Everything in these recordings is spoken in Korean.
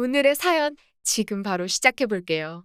오늘의 사연 지금 바로 시작해 볼게요.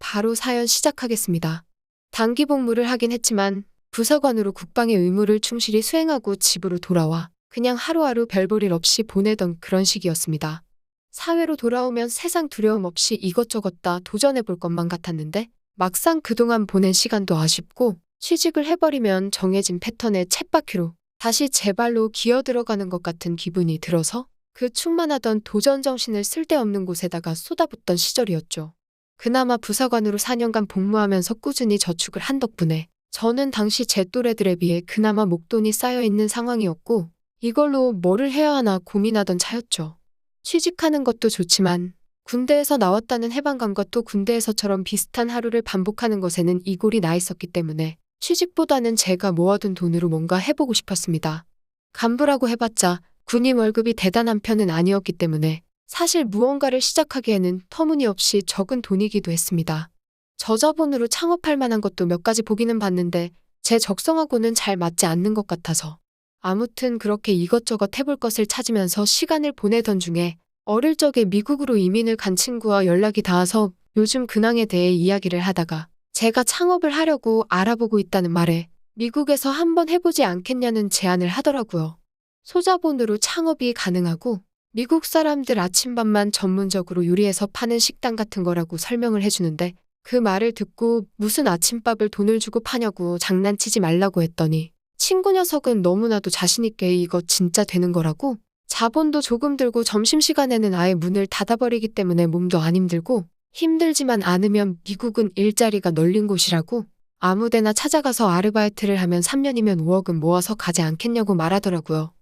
바로 사연 시작하겠습니다. 단기 복무를 하긴 했지만 부서관으로 국방의 의무를 충실히 수행하고 집으로 돌아와 그냥 하루하루 별볼일 없이 보내던 그런 시기였습니다. 사회로 돌아오면 세상 두려움 없이 이것저것 다 도전해 볼 것만 같았는데 막상 그동안 보낸 시간도 아쉽고 취직을 해버리면 정해진 패턴의 쳇바퀴로 다시 제 발로 기어 들어가는 것 같은 기분이 들어서 그 충만하던 도전 정신을 쓸데없는 곳에다가 쏟아붓던 시절이었죠. 그나마 부사관으로 4년간 복무하면서 꾸준히 저축을 한 덕분에 저는 당시 제 또래들에 비해 그나마 목돈이 쌓여 있는 상황이었고 이걸로 뭐를 해야 하나 고민하던 차였죠. 취직하는 것도 좋지만 군대에서 나왔다는 해방감과 또 군대에서처럼 비슷한 하루를 반복하는 것에는 이골이 나 있었기 때문에 취직보다는 제가 모아둔 돈으로 뭔가 해보고 싶었습니다. 간부라고 해봤자 군인 월급이 대단한 편은 아니었기 때문에 사실 무언가를 시작하기에는 터무니없이 적은 돈이기도 했습니다. 저자본으로 창업할 만한 것도 몇 가지 보기는 봤는데 제 적성하고는 잘 맞지 않는 것 같아서 아무튼 그렇게 이것저것 해볼 것을 찾으면서 시간을 보내던 중에 어릴 적에 미국으로 이민을 간 친구와 연락이 닿아서 요즘 근황에 대해 이야기를 하다가 제가 창업을 하려고 알아보고 있다는 말에 미국에서 한번 해보지 않겠냐는 제안을 하더라고요. 소자본으로 창업이 가능하고 미국 사람들 아침밥만 전문적으로 요리해서 파는 식당 같은 거라고 설명을 해주는데 그 말을 듣고 무슨 아침밥을 돈을 주고 파냐고 장난치지 말라고 했더니 친구 녀석은 너무나도 자신있게 이거 진짜 되는 거라고 자본도 조금 들고 점심시간에는 아예 문을 닫아버리기 때문에 몸도 안 힘들고 힘들지만 않으면 미국은 일자리가 널린 곳이라고 아무데나 찾아가서 아르바이트를 하면 3년이면 5억은 모아서 가지 않겠냐고 말하더라고요.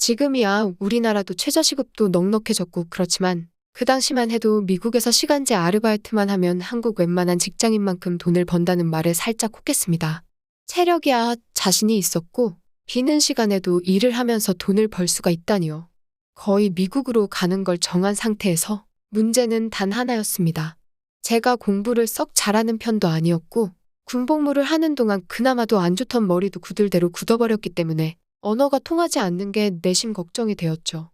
지금이야 우리나라도 최저시급도 넉넉해졌고 그렇지만 그 당시만 해도 미국에서 시간제 아르바이트만 하면 한국 웬만한 직장인만큼 돈을 번다는 말에 살짝 혹했습니다. 체력이야 자신이 있었고 비는 시간에도 일을 하면서 돈을 벌 수가 있다니요. 거의 미국으로 가는 걸 정한 상태에서 문제는 단 하나였습니다. 제가 공부를 썩 잘하는 편도 아니었고 군복무를 하는 동안 그나마도 안 좋던 머리도 굳을대로 굳어버렸기 때문에 언어가 통하지 않는 게 내심 걱정이 되었죠.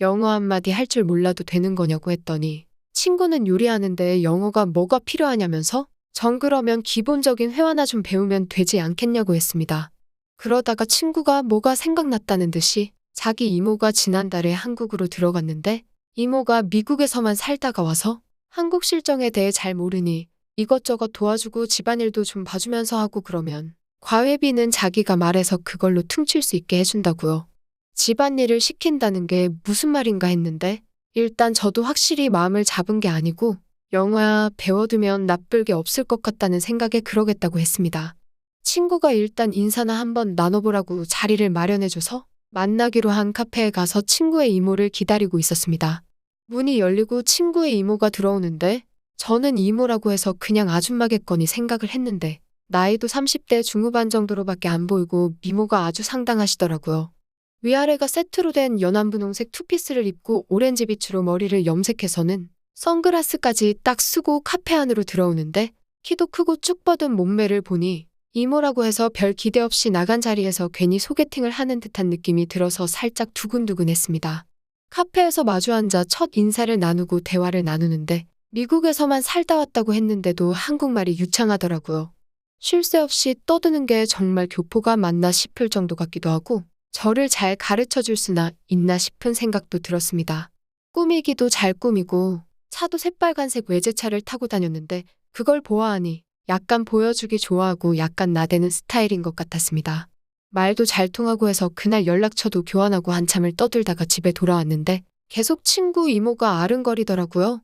영어 한마디 할 줄 몰라도 되는 거냐고 했더니 친구는 요리하는데 영어가 뭐가 필요하냐면서 정 그러면 기본적인 회화나 좀 배우면 되지 않겠냐고 했습니다. 그러다가 친구가 뭐가 생각났다는 듯이 자기 이모가 지난달에 한국으로 들어갔는데 이모가 미국에서만 살다가 와서 한국 실정에 대해 잘 모르니 이것저것 도와주고 집안일도 좀 봐주면서 하고 그러면 과외비는 자기가 말해서 그걸로 퉁칠 수 있게 해준다고요. 집안일을 시킨다는 게 무슨 말인가 했는데 일단 저도 확실히 마음을 잡은 게 아니고 영어야 배워두면 나쁠 게 없을 것 같다는 생각에 그러겠다고 했습니다. 친구가 일단 인사나 한번 나눠보라고 자리를 마련해줘서 만나기로 한 카페에 가서 친구의 이모를 기다리고 있었습니다. 문이 열리고 친구의 이모가 들어오는데 저는 이모라고 해서 그냥 아줌마겠거니 생각을 했는데 나이도 30대 중후반 정도로밖에 안 보이고 미모가 아주 상당하시더라고요. 위아래가 세트로 된 연한 분홍색 투피스를 입고 오렌지 빛으로 머리를 염색해서는 선글라스까지 딱 쓰고 카페 안으로 들어오는데 키도 크고 쭉 뻗은 몸매를 보니 이모라고 해서 별 기대 없이 나간 자리에서 괜히 소개팅을 하는 듯한 느낌이 들어서 살짝 두근두근했습니다. 카페에서 마주 앉아 첫 인사를 나누고 대화를 나누는데 미국에서만 살다 왔다고 했는데도 한국말이 유창하더라고요. 쉴 새 없이 떠드는 게 정말 교포가 맞나 싶을 정도 같기도 하고 저를 잘 가르쳐 줄 수나 있나 싶은 생각도 들었습니다. 꾸미기도 잘 꾸미고 차도 새빨간색 외제차를 타고 다녔는데 그걸 보아하니 약간 보여주기 좋아하고 약간 나대는 스타일인 것 같았습니다. 말도 잘 통하고 해서 그날 연락처도 교환하고 한참을 떠들다가 집에 돌아왔는데 계속 친구 이모가 아른거리더라고요.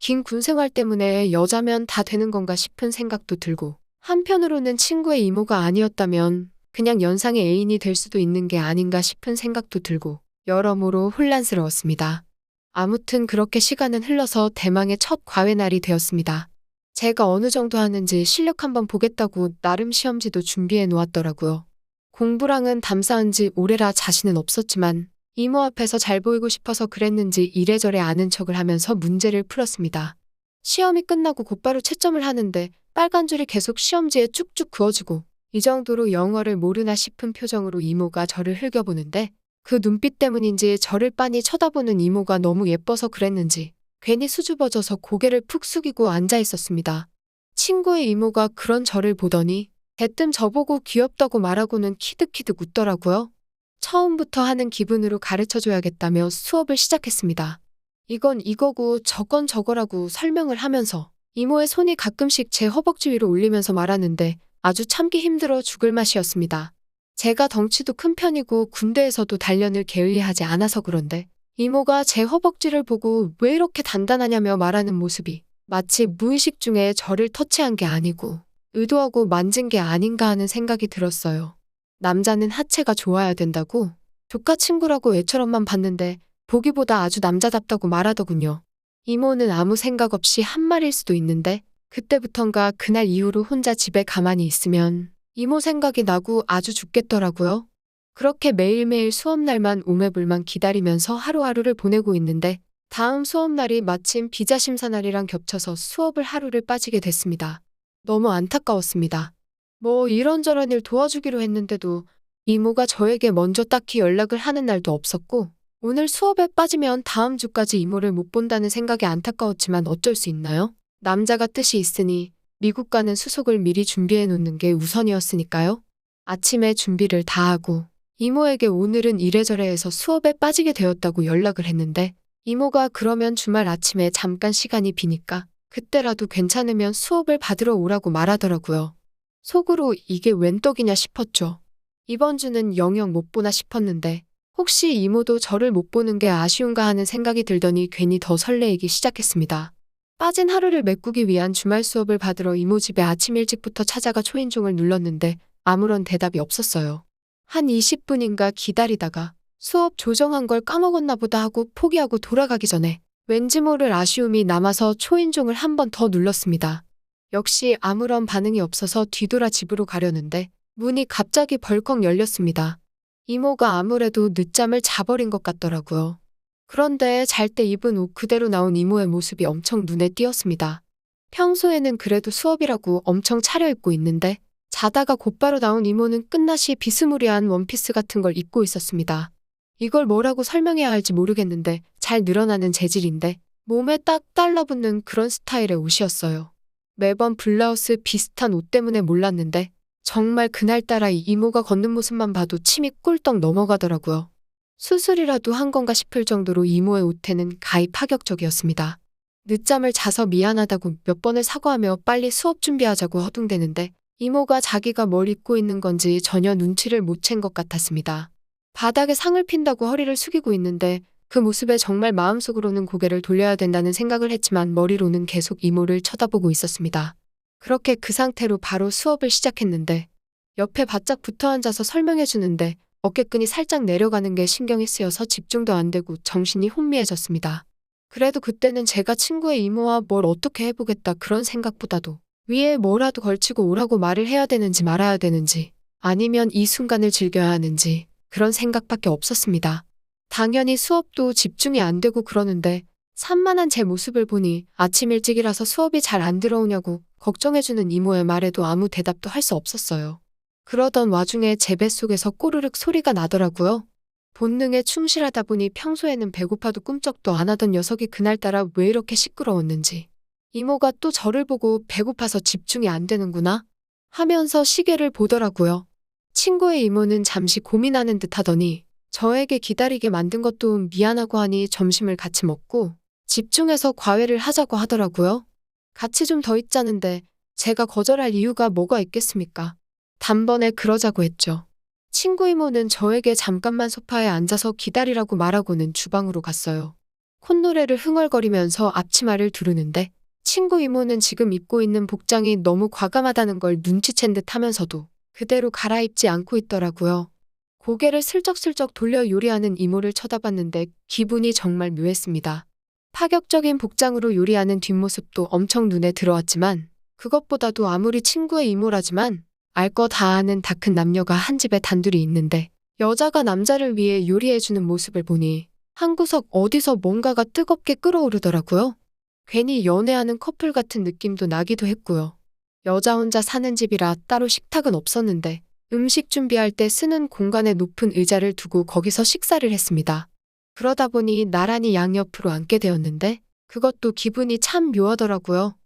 긴 군생활 때문에 여자면 다 되는 건가 싶은 생각도 들고 한편으로는 친구의 이모가 아니었다면 그냥 연상의 애인이 될 수도 있는 게 아닌가 싶은 생각도 들고 여러모로 혼란스러웠습니다. 아무튼 그렇게 시간은 흘러서 대망의 첫 과외 날이 되었습니다. 제가 어느 정도 하는지 실력 한번 보겠다고 나름 시험지도 준비해 놓았더라고요. 공부랑은 담쌓은 지 오래라 자신은 없었지만 이모 앞에서 잘 보이고 싶어서 그랬는지 이래저래 아는 척을 하면서 문제를 풀었습니다. 시험이 끝나고 곧바로 채점을 하는데 빨간 줄이 계속 시험지에 쭉쭉 그어지고 이 정도로 영어를 모르나 싶은 표정으로 이모가 저를 흘겨보는데 그 눈빛 때문인지 저를 빤히 쳐다보는 이모가 너무 예뻐서 그랬는지 괜히 수줍어져서 고개를 푹 숙이고 앉아 있었습니다. 친구의 이모가 그런 저를 보더니 대뜸 저보고 귀엽다고 말하고는 키득키득 웃더라고요. 처음부터 하는 기분으로 가르쳐 줘야겠다며 수업을 시작했습니다. 이건 이거고 저건 저거라고 설명을 하면서 이모의 손이 가끔씩 제 허벅지 위로 올리면서 말하는데 아주 참기 힘들어 죽을 맛이었습니다. 제가 덩치도 큰 편이고 군대에서도 단련을 게을리하지 않아서 그런데 이모가 제 허벅지를 보고 왜 이렇게 단단하냐며 말하는 모습이 마치 무의식 중에 저를 터치한 게 아니고 의도하고 만진 게 아닌가 하는 생각이 들었어요. 남자는 하체가 좋아야 된다고 조카 친구라고 애처럼만 봤는데 보기보다 아주 남자답다고 말하더군요. 이모는 아무 생각 없이 한 말일 수도 있는데 그때부턴가 그날 이후로 혼자 집에 가만히 있으면 이모 생각이 나고 아주 죽겠더라고요. 그렇게 매일매일 수업날만 오매불만 기다리면서 하루하루를 보내고 있는데 다음 수업날이 마침 비자 심사날이랑 겹쳐서 수업을 하루를 빠지게 됐습니다. 너무 안타까웠습니다. 뭐 이런저런 일 도와주기로 했는데도 이모가 저에게 먼저 딱히 연락을 하는 날도 없었고 오늘 수업에 빠지면 다음 주까지 이모를 못 본다는 생각이 안타까웠지만 어쩔 수 있나요? 남자가 뜻이 있으니 미국 가는 수속을 미리 준비해 놓는 게 우선이었으니까요. 아침에 준비를 다 하고 이모에게 오늘은 이래저래 해서 수업에 빠지게 되었다고 연락을 했는데 이모가 그러면 주말 아침에 잠깐 시간이 비니까 그때라도 괜찮으면 수업을 받으러 오라고 말하더라고요. 속으로 이게 웬 떡이냐 싶었죠. 이번 주는 영영 못 보나 싶었는데 혹시 이모도 저를 못 보는 게 아쉬운가 하는 생각이 들더니 괜히 더 설레이기 시작했습니다. 빠진 하루를 메꾸기 위한 주말 수업을 받으러 이모 집에 아침 일찍부터 찾아가 초인종을 눌렀는데 아무런 대답이 없었어요. 한 20분인가 기다리다가 수업 조정한 걸 까먹었나 보다 하고 포기하고 돌아가기 전에 왠지 모를 아쉬움이 남아서 초인종을 한 번 더 눌렀습니다. 역시 아무런 반응이 없어서 뒤돌아 집으로 가려는데 문이 갑자기 벌컥 열렸습니다. 이모가 아무래도 늦잠을 자버린 것 같더라고요. 그런데 잘 때 입은 옷 그대로 나온 이모의 모습이 엄청 눈에 띄었습니다. 평소에는 그래도 수업이라고 엄청 차려입고 있는데 자다가 곧바로 나온 이모는 끝나시 비스무리한 원피스 같은 걸 입고 있었습니다. 이걸 뭐라고 설명해야 할지 모르겠는데 잘 늘어나는 재질인데 몸에 딱 달라붙는 그런 스타일의 옷이었어요. 매번 블라우스 비슷한 옷 때문에 몰랐는데 정말 그날따라 이 이모가 걷는 모습만 봐도 침이 꿀떡 넘어가더라고요. 수술이라도 한 건가 싶을 정도로 이모의 옷태는 가히 파격적이었습니다. 늦잠을 자서 미안하다고 몇 번을 사과하며 빨리 수업 준비하자고 허둥대는데 이모가 자기가 뭘 입고 있는 건지 전혀 눈치를 못 챈 것 같았습니다. 바닥에 상을 핀다고 허리를 숙이고 있는데 그 모습에 정말 마음속으로는 고개를 돌려야 된다는 생각을 했지만 머리로는 계속 이모를 쳐다보고 있었습니다. 그렇게 그 상태로 바로 수업을 시작했는데 옆에 바짝 붙어 앉아서 설명해 주는데 어깨끈이 살짝 내려가는 게 신경이 쓰여서 집중도 안 되고 정신이 혼미해졌습니다. 그래도 그때는 제가 친구의 이모와 뭘 어떻게 해보겠다 그런 생각보다도 위에 뭐라도 걸치고 오라고 말을 해야 되는지 말아야 되는지 아니면 이 순간을 즐겨야 하는지 그런 생각밖에 없었습니다. 당연히 수업도 집중이 안 되고 그러는데 산만한 제 모습을 보니 아침 일찍이라서 수업이 잘 안 들어오냐고 걱정해주는 이모의 말에도 아무 대답도 할 수 없었어요. 그러던 와중에 제 뱃속에서 꼬르륵 소리가 나더라고요. 본능에 충실하다 보니 평소에는 배고파도 꿈쩍도 안 하던 녀석이 그날따라 왜 이렇게 시끄러웠는지. 이모가 또 저를 보고 배고파서 집중이 안 되는구나 하면서 시계를 보더라고요. 친구의 이모는 잠시 고민하는 듯 하더니 저에게 기다리게 만든 것도 미안하고 하니 점심을 같이 먹고 집중해서 과외를 하자고 하더라고요. 같이 좀 더 있자는데 제가 거절할 이유가 뭐가 있겠습니까? 단번에 그러자고 했죠. 친구 이모는 저에게 잠깐만 소파에 앉아서 기다리라고 말하고는 주방으로 갔어요. 콧노래를 흥얼거리면서 앞치마를 두르는데 친구 이모는 지금 입고 있는 복장이 너무 과감하다는 걸 눈치챈 듯 하면서도 그대로 갈아입지 않고 있더라고요. 고개를 슬쩍슬쩍 돌려 요리하는 이모를 쳐다봤는데 기분이 정말 묘했습니다. 파격적인 복장으로 요리하는 뒷모습도 엄청 눈에 들어왔지만 그것보다도 아무리 친구의 이모라지만 알 거 다 아는 다 큰 남녀가 한 집에 단둘이 있는데 여자가 남자를 위해 요리해주는 모습을 보니 한 구석 어디서 뭔가가 뜨겁게 끓어오르더라고요. 괜히 연애하는 커플 같은 느낌도 나기도 했고요. 여자 혼자 사는 집이라 따로 식탁은 없었는데 음식 준비할 때 쓰는 공간에 높은 의자를 두고 거기서 식사를 했습니다. 그러다 보니 나란히 양옆으로 앉게 되었는데 그것도 기분이 참 묘하더라고요.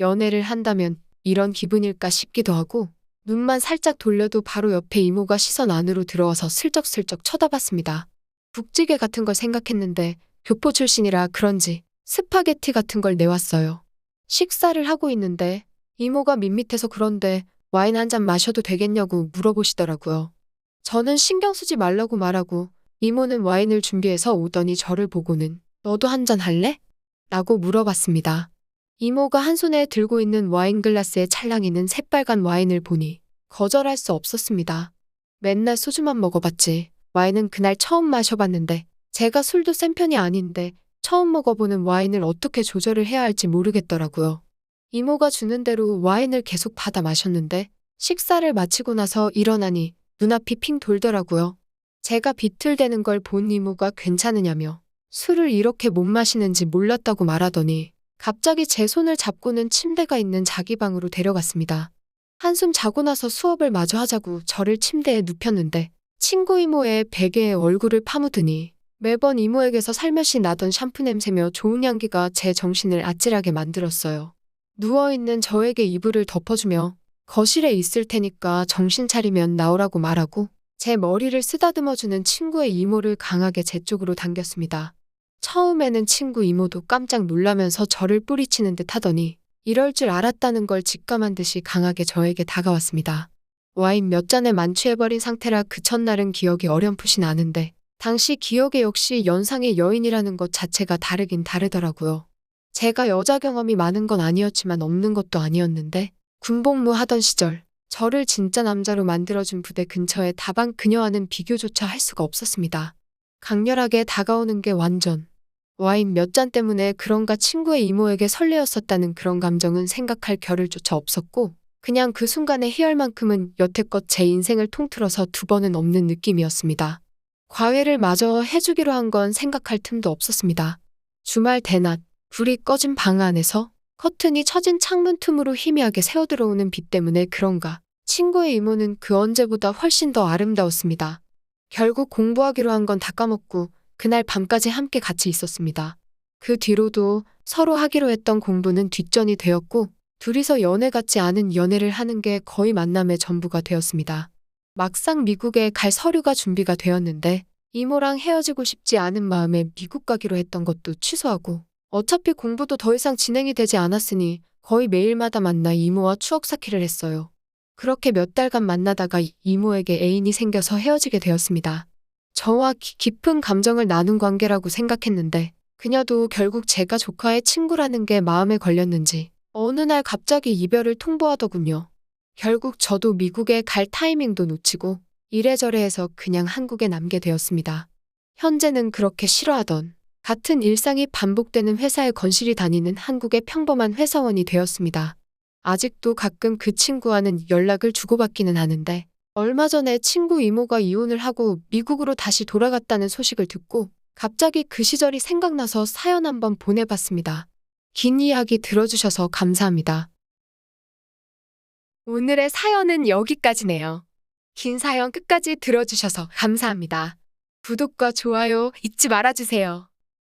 연애를 한다면 이런 기분일까 싶기도 하고 눈만 살짝 돌려도 바로 옆에 이모가 시선 안으로 들어와서 슬쩍슬쩍 쳐다봤습니다. 북찌개 같은 걸 생각했는데 교포 출신이라 그런지 스파게티 같은 걸 내왔어요. 식사를 하고 있는데 이모가 밋밋해서 그런데 와인 한 잔 마셔도 되겠냐고 물어보시더라고요. 저는 신경 쓰지 말라고 말하고 이모는 와인을 준비해서 오더니 저를 보고는 너도 한 잔 할래? 라고 물어봤습니다. 이모가 한 손에 들고 있는 와인 글라스에 찰랑이는 새빨간 와인을 보니 거절할 수 없었습니다. 맨날 소주만 먹어봤지 와인은 그날 처음 마셔봤는데 제가 술도 센 편이 아닌데 처음 먹어보는 와인을 어떻게 조절을 해야 할지 모르겠더라고요. 이모가 주는 대로 와인을 계속 받아 마셨는데 식사를 마치고 나서 일어나니 눈앞이 핑 돌더라고요. 제가 비틀대는 걸 본 이모가 괜찮으냐며 술을 이렇게 못 마시는지 몰랐다고 말하더니 갑자기 제 손을 잡고는 침대가 있는 자기 방으로 데려갔습니다. 한숨 자고 나서 수업을 마저 하자고 저를 침대에 눕혔는데 친구 이모의 베개에 얼굴을 파묻으니 매번 이모에게서 살며시 나던 샴푸 냄새며 좋은 향기가 제 정신을 아찔하게 만들었어요. 누워있는 저에게 이불을 덮어주며 거실에 있을 테니까 정신 차리면 나오라고 말하고 제 머리를 쓰다듬어주는 친구의 이모를 강하게 제 쪽으로 당겼습니다. 처음에는 친구 이모도 깜짝 놀라면서 저를 뿌리치는 듯 하더니 이럴 줄 알았다는 걸 직감한 듯이 강하게 저에게 다가왔습니다. 와인 몇 잔에 만취해버린 상태라 그 첫날은 기억이 어렴풋이 나는데 당시 기억에 역시 연상의 여인이라는 것 자체가 다르긴 다르더라고요. 제가 여자 경험이 많은 건 아니었지만 없는 것도 아니었는데 군복무 하던 시절 저를 진짜 남자로 만들어준 부대 근처에 다방 그녀와는 비교조차 할 수가 없었습니다. 강렬하게 다가오는 게 완전 와인 몇 잔 때문에 그런가 친구의 이모에게 설레었었다는 그런 감정은 생각할 겨를 조차 없었고 그냥 그 순간의 희열만큼은 여태껏 제 인생을 통틀어서 두 번은 없는 느낌이었습니다. 과외를 마저 해주기로 한 건 생각할 틈도 없었습니다. 주말 대낮 불이 꺼진 방 안에서 커튼이 처진 창문 틈으로 희미하게 새어들어오는 빛 때문에 그런가 친구의 이모는 그 언제보다 훨씬 더 아름다웠습니다. 결국 공부하기로 한 건 다 까먹고 그날 밤까지 함께 같이 있었습니다. 그 뒤로도 서로 하기로 했던 공부는 뒷전이 되었고 둘이서 연애 같지 않은 연애를 하는 게 거의 만남의 전부가 되었습니다. 막상 미국에 갈 서류가 준비가 되었는데 이모랑 헤어지고 싶지 않은 마음에 미국 가기로 했던 것도 취소하고 어차피 공부도 더 이상 진행이 되지 않았으니 거의 매일마다 만나 이모와 추억 쌓기를 했어요. 그렇게 몇 달간 만나다가 이모에게 애인이 생겨서 헤어지게 되었습니다. 저와 기- 깊은 감정을 나눈 관계라고 생각했는데 그녀도 결국 제가 조카의 친구라는 게 마음에 걸렸는지 어느 날 갑자기 이별을 통보하더군요. 결국 저도 미국에 갈 타이밍도 놓치고 이래저래 해서 그냥 한국에 남게 되었습니다. 현재는 그렇게 싫어하던 같은 일상이 반복되는 회사에 건실히 다니는 한국의 평범한 회사원이 되었습니다. 아직도 가끔 그 친구와는 연락을 주고받기는 하는데 얼마 전에 친구 이모가 이혼을 하고 미국으로 다시 돌아갔다는 소식을 듣고 갑자기 그 시절이 생각나서 사연 한번 보내봤습니다. 긴 이야기 들어주셔서 감사합니다. 오늘의 사연은 여기까지네요. 긴 사연 끝까지 들어주셔서 감사합니다. 구독과 좋아요 잊지 말아주세요.